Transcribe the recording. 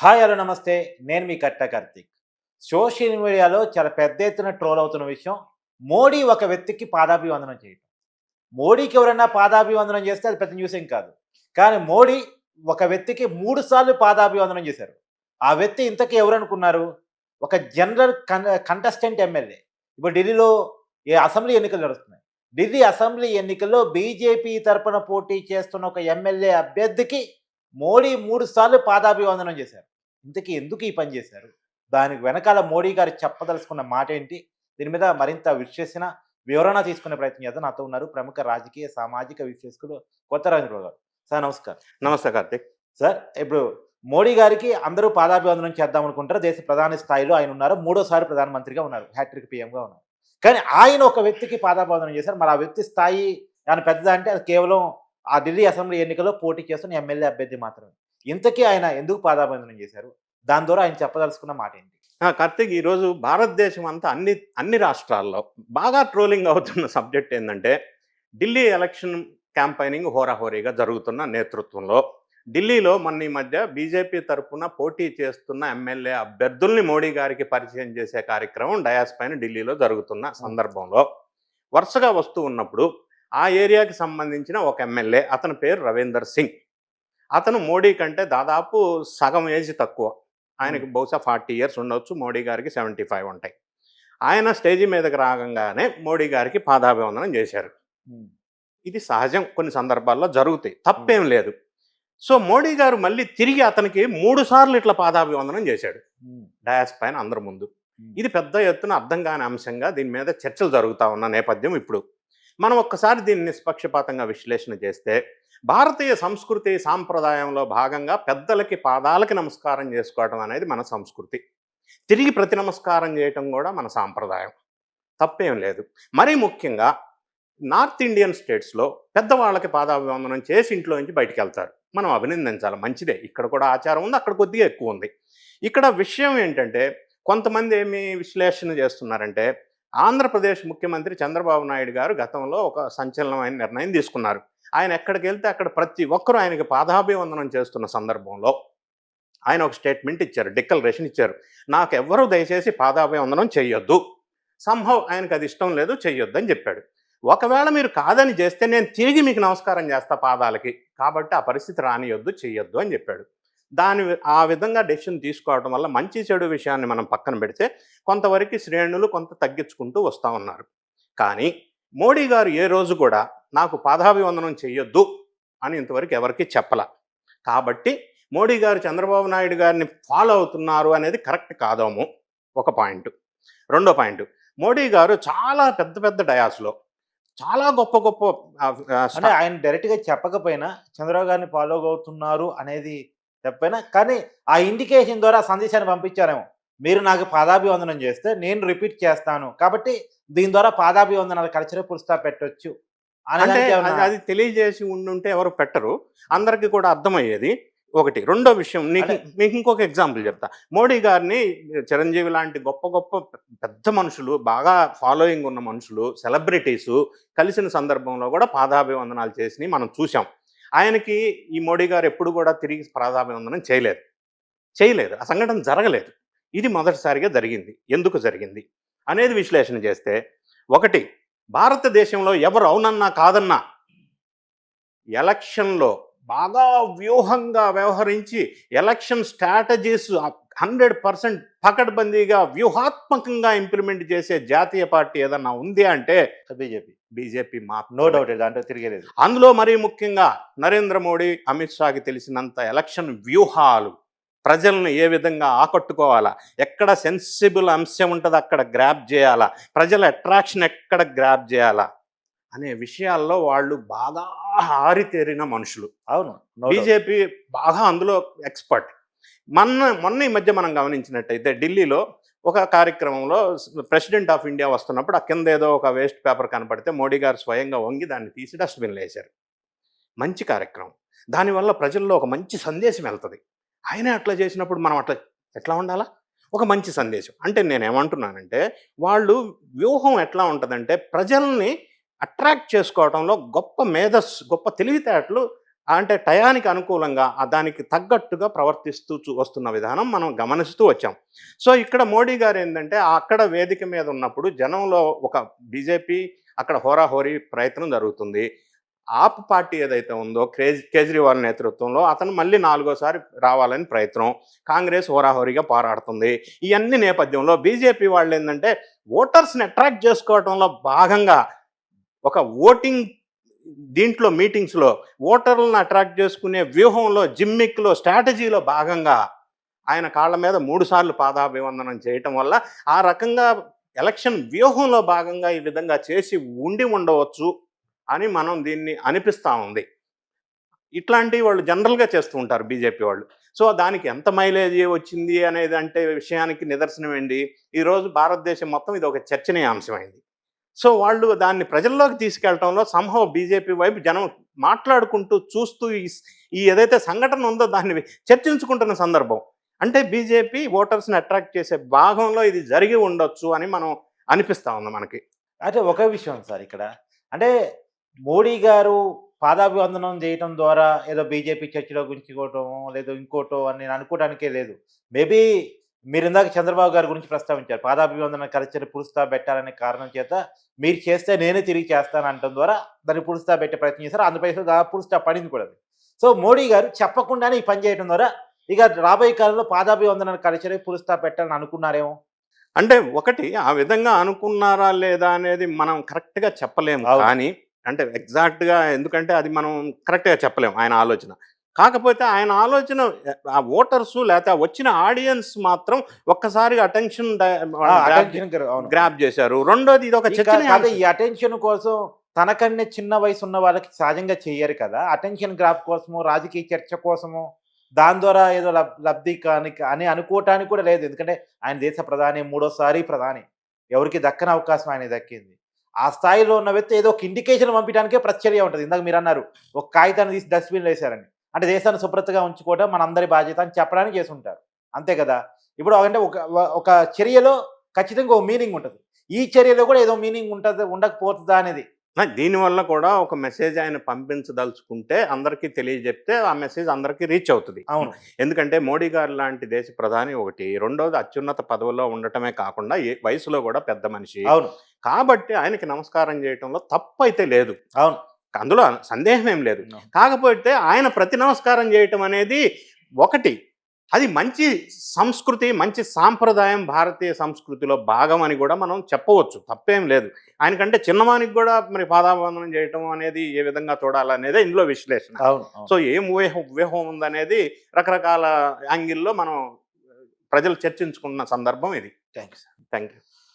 Hi hello నమస్తే. నేను మీ కట్ట కార్తీక్. సోషల్ మీడియాలో చాలా పెద్ద ఎత్తున ట్రోల్ అవుతున్న విషయం మోడీ ఒక వ్యక్తికి పాదాభివందనం చేయటం. మోడీకి ఎవరైనా పాదాభివందనం చేస్తే అది పెద్ద న్యూస్ ఏం కాదు. కానీ మోడీ ఒక వ్యక్తికి మూడు సార్లు పాదాభివందనం చేశారు. ఆ వ్యక్తి ఇంతకీ ఎవరనుకున్నారు? ఒక జనరల్ కంటెస్టెంట్ ఎమ్మెల్యే. ఇప్పుడు ఢిల్లీలో ఏ అసెంబ్లీ ఎన్నికలు నడుస్తున్నాయి ఢిల్లీ అసెంబ్లీ ఎన్నికల్లో బీజేపీ తరపున పోటీ చేస్తున్న ఒక ఎమ్మెల్యే అభ్యర్థికి మోడీ మూడు సార్లు పాదాభివందనం చేశారు. ఇంతకీ ఎందుకు ఈ పని చేశారు? దానికి వెనకాల మోడీ గారు చెప్పదలుచుకున్న మాట ఏంటి దీని మీద మరింత విశ్లేషణ వివరణ తీసుకునే ప్రయత్నం చేద్దాం. నాతో ఉన్నారు ప్రముఖ రాజకీయ సామాజిక విశ్లేషకులు కొత్త రాజు గారు. సార్ నమస్కారం. నమస్తే కార్తిక్. సార్ ఇప్పుడు మోడీ గారికి అందరూ పాదాభివందనం చేద్దాం అనుకుంటారు. దేశ ప్రధాని స్థాయిలో ఆయన ఉన్నారు. మూడోసారి ప్రధానమంత్రిగా ఉన్నారు. హ్యాట్రిక్ పీఎంగా ఉన్నారు. కానీ ఆయన ఒక వ్యక్తికి పాదాభివందనం చేశారు. మరి ఆ వ్యక్తి స్థాయి ఆయన పెద్దదా అంటే అది కేవలం ఆ ఢిల్లీ అసెంబ్లీ ఎన్నికల్లో పోటీ చేస్తున్న ఎమ్మెల్యే అభ్యర్థి మాత్రమే. ఇంతకీ ఆయన ఎందుకు పాదాభివందనం చేశారు? దాని ద్వారా ఆయన చెప్పదలుచుకున్న మాట ఏంటి? ఆ, కార్తిక్ ఈరోజు భారతదేశం అంతా అన్ని అన్ని రాష్ట్రాల్లో బాగా ట్రోలింగ్ అవుతున్న సబ్జెక్ట్ ఏంటంటే ఢిల్లీ ఎలక్షన్ క్యాంపైనింగ్ హోరాహోరీగా జరుగుతున్న నేతృత్వంలో ఢిల్లీలో మొన్న ఈ మధ్య బీజేపీ తరఫున పోటీ చేస్తున్న ఎమ్మెల్యే అభ్యర్థుల్ని మోడీ గారికి పరిచయం చేసే కార్యక్రమం డయాస్ పైన ఢిల్లీలో జరుగుతున్న సందర్భంలో వరుసగా వస్తూ ఉన్నప్పుడు ఆ ఏరియాకి సంబంధించిన ఒక ఎమ్మెల్యే అతని పేరు రవీందర్ సింగ్. అతను మోడీ కంటే దాదాపు సగం ఏజ్ తక్కువ. ఆయనకి బహుశా ఫార్టీ ఇయర్స్ ఉండొచ్చు మోడీ గారికి సెవెంటీ ఫైవ్ ఉంటాయి. ఆయన స్టేజి మీదకి రాగంగానే మోడీ గారికి పాదాభివందనం చేశారు. ఇది సహజం కొన్ని సందర్భాల్లో జరుగుతాయి. తప్పేం లేదు. సో మోడీ గారు మళ్ళీ తిరిగి అతనికి మూడు సార్లు ఇట్లా పాదాభివందనం చేశాడు. డయాస్ పైన అందరి ముందు. ఇది పెద్ద ఎత్తున అర్థం కాని అంశంగా దీని మీద చర్చలు జరుగుతూ ఉన్న నేపథ్యం ఇప్పుడు. మనం ఒక్కసారి దీన్ని నిష్పక్షపాతంగా విశ్లేషణ చేస్తే భారతీయ సంస్కృతి సాంప్రదాయంలో భాగంగా పెద్దలకి పాదాలకి నమస్కారం చేసుకోవడం అనేది మన సంస్కృతి. తిరిగి ప్రతి నమస్కారం చేయటం కూడా మన సాంప్రదాయం. తప్పేం లేదు. మరీ ముఖ్యంగా నార్త్ ఇండియన్ స్టేట్స్లో పెద్దవాళ్ళకి పాదాభివందనం చేసి ఇంట్లో నుంచి బయటికి వెళ్తారు. మనం అభినందించాలి. మంచిదే. ఇక్కడ కూడా ఆచారం ఉంది. అక్కడ కొద్దిగా ఎక్కువ ఉంది. ఇక్కడ విషయం ఏంటంటే కొంతమంది ఏమి విశ్లేషణ చేస్తున్నారంటే ఆంధ్రప్రదేశ్ ముఖ్యమంత్రి చంద్రబాబు నాయుడు గారు గతంలో ఒక సంచలనమైన నిర్ణయం తీసుకున్నారు. ఆయన ఎక్కడికి వెళ్తే అక్కడ ప్రతి ఒక్కరూ ఆయనకి పాదాభివందనం చేస్తున్న సందర్భంలో ఆయన ఒక స్టేట్మెంట్ ఇచ్చారు డిక్లరేషన్ ఇచ్చారు. నాకు ఎవ్వరూ దయచేసి పాదాభివందనం చేయొద్దు సంభవ్ ఆయనకు అది ఇష్టం లేదు చేయొద్దు అని చెప్పాడు. ఒకవేళ మీరు కాదని చేస్తే నేను తిరిగి మీకు నమస్కారం చేస్తా పాదాలకి. కాబట్టి ఆ పరిస్థితి రానియొద్దు చెయ్యొద్దు అని చెప్పాడు. దాని ఆ విధంగా డెసిషన్ తీసుకోవడం వల్ల మంచి చెడు విషయాన్ని మనం పక్కన పెడితే కొంతవరకు శ్రేణులు కొంత తగ్గించుకుంటూ వస్తూ ఉన్నారు. కానీ మోడీ గారు ఏ రోజు కూడా నాకు పాదాభివందనం చెయ్యొద్దు అని ఇంతవరకు ఎవరికి చెప్పల. కాబట్టి మోడీ గారు చంద్రబాబు నాయుడు గారిని ఫాలో అవుతున్నారు అనేది కరెక్ట్ కాదేమో ఒక పాయింట్ రెండో పాయింట్ మోడీ గారు చాలా పెద్ద పెద్ద డయాస్లో చాలా గొప్ప గొప్ప అంటే ఆయన డైరెక్ట్గా చెప్పకపోయినా చంద్రబాబు గారిని ఫాలో అవుతున్నారు అనేది చెప్పైనా కానీ ఆ ఇండికేషన్ ద్వారా సందేశాన్ని పంపించారేమో. మీరు నాకు పాదాభివందనం చేస్తే నేను రిపీట్ చేస్తాను. కాబట్టి దీని ద్వారా పాదాభివందనాల కల్చర్ పురుస్తా పెట్టొచ్చు. అంటే అది- తెలియజేసి ఉండుంటే ఎవరు పెట్టరు. అందరికీ కూడా అర్థమయ్యేది ఒకటి. రెండో విషయం నీకు. మీకు ఇంకొక ఎగ్జాంపుల్ చెప్తా. మోడీ గారిని చిరంజీవి లాంటి గొప్ప గొప్ప పెద్ద మనుషులు బాగా ఫాలోయింగ్ ఉన్న మనుషులు సెలబ్రిటీసు కలిసిన సందర్భంలో కూడా పాదాభివందనాలు చేసి మనం చూసాం ఆయనకి ఈ మోడీ గారు ఎప్పుడు కూడా తిరిగి ప్రాధాన్యం చేయలేదు. చేయలేదు. ఆ సంఘటన జరగలేదు. ఇది మొదటిసారిగా జరిగింది. ఎందుకు జరిగింది? అనేది విశ్లేషణ చేస్తే ఒకటి భారతదేశంలో ఎవరు అవునన్నా కాదన్నా ఎలక్షన్లో బాగా వ్యూహంగా వ్యవహరించి ఎలక్షన్ స్ట్రాటజీస్ హండ్రెడ్ పర్సెంట్ పకడ్బందీగా వ్యూహాత్మకంగా ఇంప్లిమెంట్ చేసే జాతీయ పార్టీ ఏదన్నా ఉంది అంటే బీజేపీ బీజేపీ మాత్రం నో డౌట్ దాంట్లో తిరిగేలేదు. అందులో మరీ ముఖ్యంగా నరేంద్ర మోడీ అమిత్ షాకి తెలిసినంత ఎలక్షన్ వ్యూహాలు ప్రజలను ఏ విధంగా ఆకట్టుకోవాలా ఎక్కడ సెన్సిబుల్ అంశం ఉంటుందో అక్కడ గ్రాప్ చేయాలా ప్రజల అట్రాక్షన్ ఎక్కడ గ్రాప్ చేయాలా అనే విషయాల్లో వాళ్ళు బాగా ఆరితేరిన మనుషులు. అవును. బీజేపీ బాగా అందులో ఎక్స్పర్ట్. మొన్న మొన్న ఈ మధ్య మనం గమనించినట్టయితే ఢిల్లీలో ఒక కార్యక్రమంలో ప్రెసిడెంట్ ఆఫ్ ఇండియా వస్తున్నప్పుడు ఆ కింద ఏదో ఒక వేస్ట్ పేపర్ కనపడితే మోడీ గారు స్వయంగా వంగి దాన్ని తీసి డస్ట్బిన్లో వేశారు. మంచి కార్యక్రమం. దానివల్ల ప్రజల్లో ఒక మంచి సందేశం వెళ్తుంది. ఆయనే అట్లా చేసినప్పుడు మనం అట్లా ఎట్లా ఉండాలా? ఒక మంచి సందేశం. అంటే నేను ఏమంటున్నానంటే వాళ్ళు వ్యూహం ఎట్లా ఉంటుందంటే ప్రజల్ని అట్రాక్ట్ చేసుకోవడంలో గొప్ప మేధస్సు గొప్ప తెలివితేటలు అంటే టయానికి అనుకూలంగా దానికి తగ్గట్టుగా ప్రవర్తిస్తూ చూ- వస్తున్న విధానం మనం గమనిస్తూ వచ్చాం. సో ఇక్కడ మోడీ గారు ఏంటంటే అక్కడ వేదిక మీద ఉన్నప్పుడు జనంలో ఒక బీజేపీ అక్కడ హోరాహోరీ ప్రయత్నం జరుగుతుంది. ఆప్ పార్టీ ఏదైతే ఉందో కేజ్ కేజ్రీవాల్ నేతృత్వంలో అతను మళ్ళీ నాలుగోసారి రావాలని ప్రయత్నం కాంగ్రెస్ హోరాహోరీగా పోరాడుతుంది. ఇవన్నీ నేపథ్యంలో బీజేపీ వాళ్ళు ఏంటంటే ఓటర్స్ని అట్రాక్ట్ చేసుకోవడంలో భాగంగా ఒక ఓటింగ్ దీంట్లో మీటింగ్స్లో ఓటర్లను అట్రాక్ట్ చేసుకునే వ్యూహంలో జిమ్మిక్లో స్ట్రాటజీలో భాగంగా ఆయన కాళ్ళ మీద మూడుసార్లు పాదాభివందనం చేయటం వల్ల ఆ రకంగా ఎలక్షన్ వ్యూహంలో భాగంగా ఈ విధంగా చేసి ఉండి ఉండవచ్చు అని మనం దీన్ని అనిపిస్తూ ఉంది. ఇట్లాంటివి వాళ్ళు జనరల్గా చేస్తూ ఉంటారు బీజేపీ వాళ్ళు. సో దానికి ఎంత మైలేజ్ వచ్చింది అనేది అంటే విషయానికి నిదర్శనం ఏంటి? ఈరోజు భారతదేశం మొత్తం ఇది ఒక చర్చనీయాంశమైంది. సో వాళ్ళు దాన్ని ప్రజల్లోకి తీసుకెళ్ళడంలో సంహం బీజేపీ వైపు జనం మాట్లాడుకుంటూ చూస్తూ ఈ ఏదైతే సంఘటన ఉందో దాన్ని చర్చించుకుంటున్న సందర్భం. అంటే బీజేపీ ఓటర్స్ని అట్రాక్ట్ చేసే భాగంలో ఇది జరిగి ఉండొచ్చు అని మనం అనిపిస్తా ఉంది మనకి. అయితే ఒక విషయం సార్ ఇక్కడ. అంటే మోడీ గారు పాదాభివందనం చేయటం ద్వారా ఏదో బీజేపీ చర్చలో గుంచుకోవటం లేదో ఇంకోటో అని నేను అనుకోవడానికే లేదు. మేబీ మీరు ఇందాక చంద్రబాబు గారి గురించి ప్రస్తావించారు. పాదాభివందన కల్చర్ పురుస్తా పెట్టాలనే కారణం చేత మీరు చేస్తే నేనే తిరిగి చేస్తాను అనటం ద్వారా దాన్ని పురుస్తా పెట్టే ప్రయత్నం చేశారు. ఆంధ్రప్రదేశ్లో దాదాపు పురుస్తా పడింది కూడా. సో మోడీ గారు చెప్పకుండానే ఈ పని చేయడం ద్వారా ఇక రాబోయే కాలంలో పాదాభివందన కల్చర్ పురుస్తా పెట్టాలని అనుకున్నారేమో? అంటే ఒకటి ఆ విధంగా అనుకున్నారా లేదా అనేది మనం కరెక్ట్గా చెప్పలేము. కానీ అంటే ఎగ్జాక్ట్గా ఎందుకంటే అది మనం కరెక్ట్గా చెప్పలేము ఆయన ఆలోచన. కాకపోతే ఆయన ఆలోచన ఆ ఓటర్స్ లేకపోతే వచ్చిన ఆడియన్స్ మాత్రం ఒక్కసారి అటెన్షన్ గ్రాప్ చేశారు. రెండోది ఇది ఒక చర్చ ఈ అటెన్షన్ కోసం తనకన్నా చిన్న వయసు ఉన్న వాళ్ళకి సహజంగా చెయ్యరు కదా. అటెన్షన్ గ్రాఫ్ కోసము రాజకీయ చర్చ కోసము దాని ద్వారా ఏదో లబ్ లబ్ధి కాని అని అనుకోవటానికి కూడా లేదు. ఎందుకంటే ఆయన దేశ ప్రధాని మూడోసారి ప్రధాని. ఎవరికి దక్కని అవకాశం ఆయన దక్కింది. ఆ స్థాయిలో ఉన్న వ్యక్తి ఏదో ఒక ఇండికేషన్ పంపించడానికే ప్రచర్య ఉంటుంది. ఇందాక మీరు అన్నారు ఒక కాగితాన్ని తీసి డస్ట్బిన్లో వేశారని. అంటే దేశాన్ని శుభ్రతగా ఉంచుకోవడం మనందరి బాధ్యత అని చెప్పడానికి చేసి ఉంటారు అంతే కదా? ఇప్పుడు అంటే ఒక ఒక చర్యలో ఖచ్చితంగా ఒక మీనింగ్ ఉంటుంది. ఈ చర్యలో కూడా ఏదో మీనింగ్ ఉంటుంది ఉండకపోతుందా అనేది. దీనివల్ల కూడా ఒక మెసేజ్ ఆయన పంపించదలుచుకుంటే అందరికీ తెలియజెప్తే ఆ మెసేజ్ అందరికీ రీచ్ అవుతుంది. అవును. ఎందుకంటే మోడీ గారు లాంటి దేశ ప్రధాని ఒకటి రెండోది అత్యున్నత పదవిలో ఉండటమే కాకుండా ఏ వయసులో కూడా పెద్ద మనిషి. అవును. కాబట్టి ఆయనకి నమస్కారం చేయటంలో తప్పు అయితే లేదు. అవును. అందులో సందేహం ఏం లేదు కాకపోతే ఆయన ప్రతి నమస్కారం చేయటం అనేది ఒకటి. అది మంచి సంస్కృతి మంచి సాంప్రదాయం భారతీయ సంస్కృతిలో భాగం అని కూడా మనం చెప్పవచ్చు. తప్పేం లేదు. ఆయనకంటే చిన్నవానికి కూడా మరి పాదాబంధనం చేయటం అనేది ఏ విధంగా చూడాలనేదే ఇందులో విశ్లేషణ. సో ఏం వ్యూహం వ్యూహం ఉందనేది రకరకాల యాంగిల్లో మనం ప్రజలు చర్చించుకున్న సందర్భం ఇది. Thanks thank you